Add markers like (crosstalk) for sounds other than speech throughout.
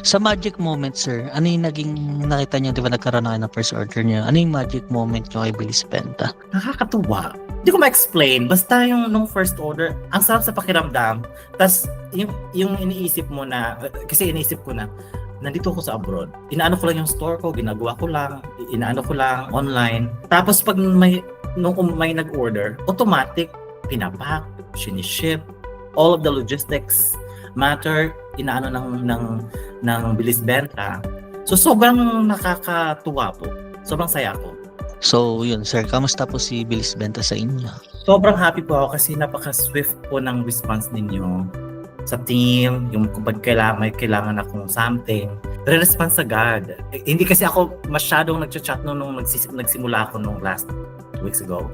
Sa magic moment, sir, ano yung naging nakita niyo, di ba nagkaroon na kayo ng first order niyo? Ano yung magic moment niyo kay Bilis Benta? Nakakatuwa. Hindi ko ma-explain. Basta yung nung first order, ang sarap sa pakiramdam. Tapos yung, yung iniisip mo na, kasi iniisip ko na, nandito ako sa abroad. Inaano ko lang yung store ko, ginagawa ko lang, inaano ko lang online. Tapos pag may, nung um- may nag-order, automatic, pinapack, siniship, all of the logistics matter, inaano ng, ng, ng bilis benta. So sobrang nakakatuwa po. Sobrang saya ko. So, yun, sir, kamusta po si Bilis Benta sa inyo? Sobrang happy po ako kasi napaka-swift po ng response ninyo sa team, yung kapag kailangan, may kailangan akong something, re-response agad. Eh, hindi kasi ako masyadong nagchat-chat nung, nung nagsis- nagsimula ako nung last two weeks ago.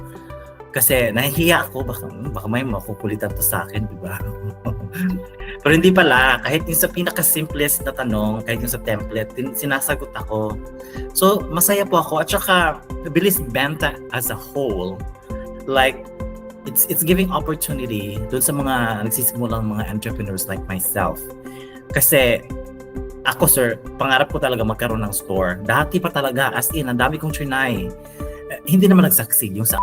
Kasi nahihiya ako, baka, baka may makukulitan to sa akin, di ba? (laughs) Pero hindi pala, kahit yung sa pinaka-simplest na tanong, kahit yung sa template, sinasagot ako. So, masaya po ako. At saka, bilis benta as a whole, like, it's it's giving opportunity dun sa mga nagsisimulang mga entrepreneurs like myself. Kasi, ako sir, pangarap ko talaga magkaroon ng store. Dati pa talaga, as in, ang dami kong trinay. Eh, hindi naman nag-succeed. Yung sa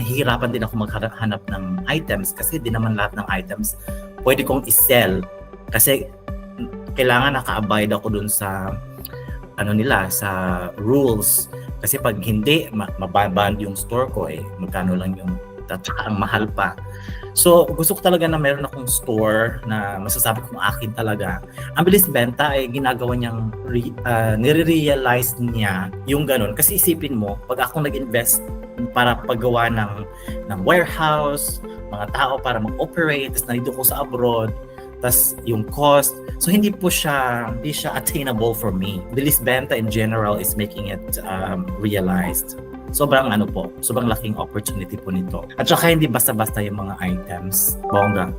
nahihirapan din ako maghanap ng items kasi di naman lahat ng items pwede kong isell. Kasi kailangan naka-abide ako dun sa ano nila sa rules. Kasi pag hindi ma- mababand yung store ko eh magkano lang yung at saka ang mahal pa. So gusto ko talaga na meron akong store na masasabi kong akin talaga. Ang bilis benta ay ginagawa niyang re- ah, nire-realize niya yung ganun. Kasi isipin mo pag ako nag-invest para paggawa ng ng warehouse mga tao para mag-operate tapos nandito ko sa abroad tas yung cost. So hindi po siya hindi siya attainable for me. Bilis benta in general is making it um, realized. Sobrang ano po sobrang laking opportunity po nito. At saka hindi basta-basta yung mga items. Bongga